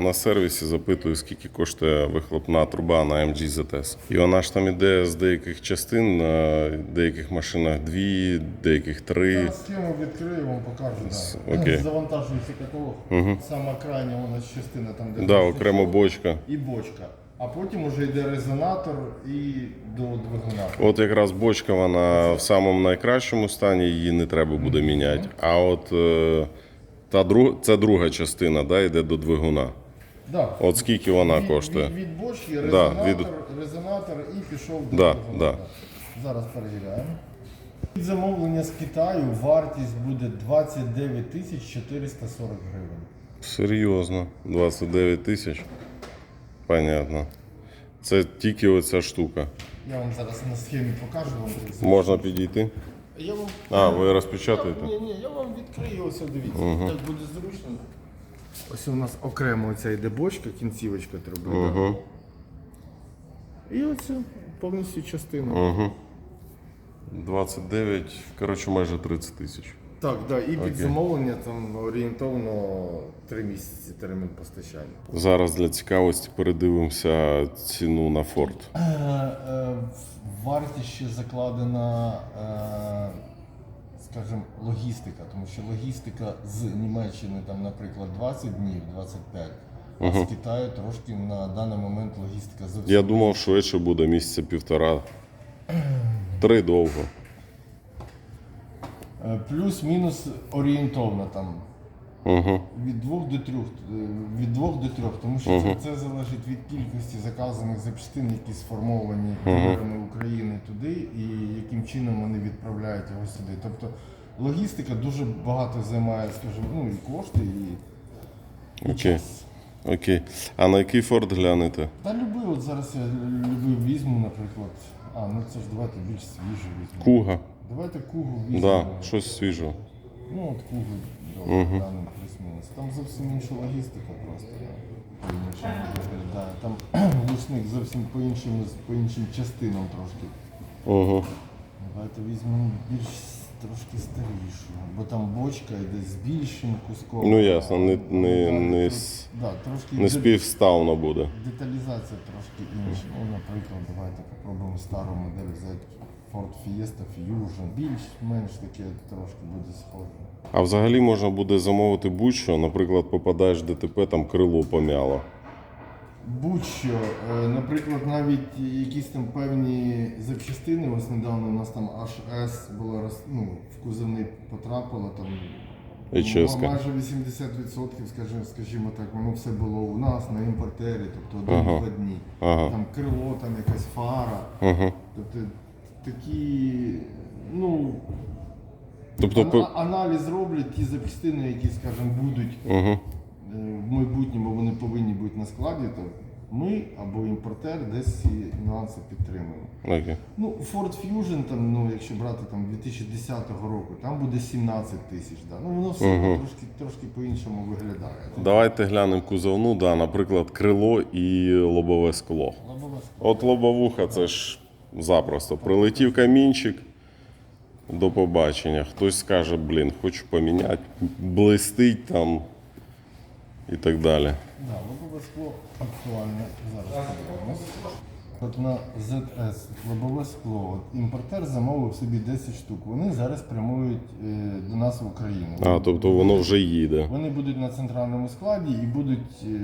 На сервісі запитую, скільки коштує вихлопна труба на MG ZS. І вона ж там іде з деяких частин, на деяких машинах дві, деяких три. Схему відкрию, вам покажу. Да. окей. Завантажується каталог. Сама крайня вона частина там, де Да, окремо бочка. і бочка. А потім вже йде резонатор і до двигуна. От якраз бочка, вона в самому найкращому стані, її не треба буде міняти. А от е, та друг, це друга частина, да, йде до двигуна. Да. От скільки вона Від- коштує? Від, від бочки, Да, резонатор, від- резонатор і пішов до Да, да. Зараз перевіряємо. Від замовлення з Китаю вартість буде 29 тисяч 440 гривень. Серйозно, 29 тисяч. Понятно. Це тільки оця штука. Я вам зараз на схемі покажу вам. Можна підійти? Я вам А, ви розпечатаєте? Ні, ні, я вам відкрию, ось дивіться. Так буде зручно. Ось у нас окремо оця йде бочка, кінцівочка труби. Угу. І оце повністю частина. Угу. 29, коротше, майже 30 тисяч. Так, да, і під Окей. замовлення там орієнтовно 3 місяці термін постачання. Зараз для цікавості передивимося ціну на Ford. Е, е, вартість ще закладена, е, скажімо, логістика, тому що логістика з Німеччини, там, наприклад, 20 днів, 25, а з Китаю трошки на даний момент логістика зовсім. Я думав, швидше буде місяця півтора. Три довго. Е, Плюс-мінус орієнтовно там. Угу. Від двох до трьох, е, від двох до трьох, тому що це, це залежить від кількості заказаних запчастин, які сформовані дилерами України туди, і яким чином вони відправляють його сюди. Тобто логістика дуже багато займає, скажімо, ну і кошти, і, і Окей. час. Окей. А на який Ford глянете? Та любий, от зараз я любий візьму, наприклад. А, ну це ж давайте більш свіже візьмемо. Куга. Давайте кугу візьмемо. Да, щось свіжого. Ну от кугу добре, глянемо плюс-мінус. Там зовсім інша логістика просто. Да. По-іншому виглядає. Там глушник зовсім по іншим, по іншим частинам трошки. Угу. Давайте візьмемо більш трошки старішу, бо там бочка йде з більшим куском. Ну ясно, не, не, не, с- да, трошки не де- співставно буде. Деталізація трошки інша. Ну, наприклад, давайте попробуємо стару модель взяти Ford Fiesta Fusion. Більш-менш таке трошки буде схоже. А взагалі можна буде замовити будь-що, наприклад, попадаєш в ДТП, там крило пом'яло. Будь-що, е, наприклад, навіть якісь там певні запчастини, ось недавно у нас там HS була роз- ну, в кузовний потрапила там. HS-ка. ма- Майже 80%, скажімо, скажімо так, воно все було у нас на імпортері, тобто один-два дні. Ага. Там крило, там якась фара. Угу. Тобто такі, ну, Тобто, ана- аналіз роблять ті запчастини, які, скажімо, будуть угу. В майбутньому вони повинні бути на складі, то ми або імпортер десь ці нюанси підтримуємо. Окей. Ну, Ford Fusion, там, ну, якщо брати там 2010 року, там буде 17 тисяч. Да? Ну, воно все трошки, трошки по-іншому виглядає. Давайте глянемо кузовну, да, наприклад, крило і лобове скло. Лобове скло. От лобовуха це ж запросто. Прилетів камінчик. До побачення. Хтось скаже, блін, хочу поміняти, блистить там і так далі. Да, лобове скло актуальне. Зараз. От на ZS лобове скло. От імпортер замовив собі 10 штук. Вони зараз прямують е, до нас в Україну. А, тобто воно вже їде. Вони будуть на центральному складі і будуть, е,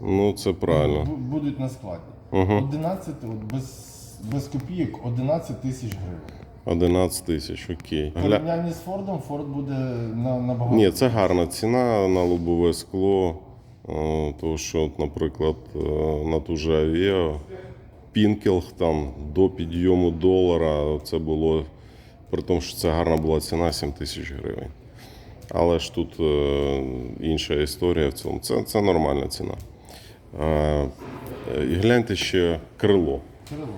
Ну, це правильно. бу- будуть на складі. Угу. 11, от без, без копійок 11 тисяч гривень. 11 тисяч, окей. В Гля... порівнянні з Фордом, Форд буде на, набагато. Ні, це гарна ціна на лобове скло. е, Тому що, от, наприклад, е, на ту же Авіо Пінкелг там до підйому долара це було, при тому, що це гарна була ціна 7 тисяч гривень. Але ж тут е, інша історія в цьому. Це, це нормальна ціна. Е, е, І гляньте ще крило. Кирило.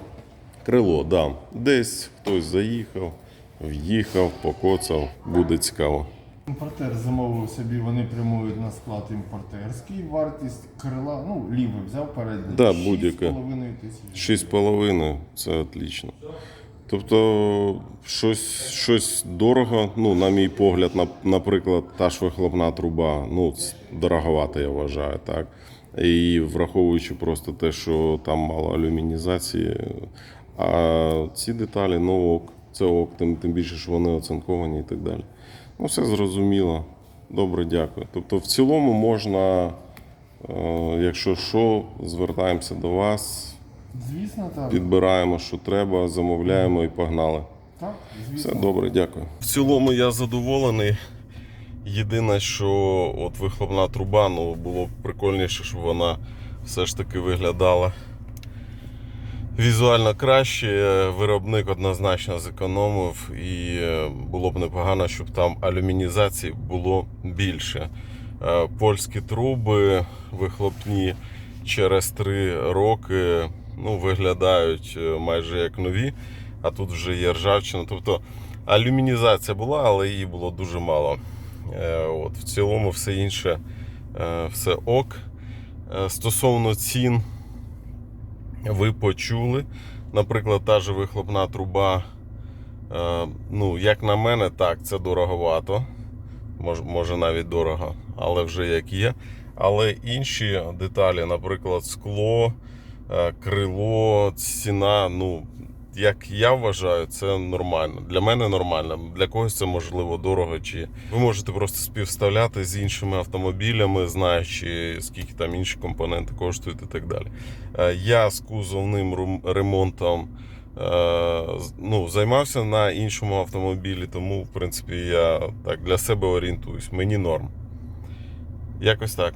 Крило, да. Десь хтось заїхав, в'їхав, покоцав, буде цікаво. Імпортер замовив собі, вони прямують на склад імпортерський. Вартість крила, ну, лівий взяв передній. Да, 6,5 будь-яке. тисяч. Шість з половиною це отлично. Тобто щось, щось дорого, ну, на мій погляд, наприклад, та ж вихлопна труба, ну, дороговато, я вважаю, так. І враховуючи просто те, що там мало алюмінізації, а ці деталі, ну ок, це ок, тим, тим більше, що вони оцинковані і так далі. Ну, все зрозуміло. Добре, дякую. Тобто, в цілому можна, е, якщо що, звертаємося до вас, Звісно, так. підбираємо, що треба, замовляємо і погнали. Так, звісно. Все добре, дякую. В цілому я задоволений. Єдине, що от вихлопна труба, ну було б прикольніше, щоб вона все ж таки виглядала візуально краще. Виробник однозначно зекономив, і е, було б непогано, щоб там алюмінізації було більше. Е, Польські труби вихлопні через 3 роки ну, виглядають е, майже як нові, а тут вже є ржавчина. Тобто алюмінізація була, але її було дуже мало. Е, От, в цілому все інше е, все ок. Е, Стосовно цін, ви почули. Наприклад, та же вихлопна труба. е, Ну, як на мене, так, це дороговато. Мож, може навіть дорого, але вже як є. Але інші деталі, наприклад, скло, е, крило, ціна, ну, як я вважаю, це нормально. Для мене нормально. Для когось це можливо дорого. Чи ви можете просто співставляти з іншими автомобілями, знаючи, скільки там інші компоненти коштують і так далі. Е, Я з кузовним ремонтом е, ну, займався на іншому автомобілі, тому, в принципі, я так для себе орієнтуюсь. Мені норм. Якось так.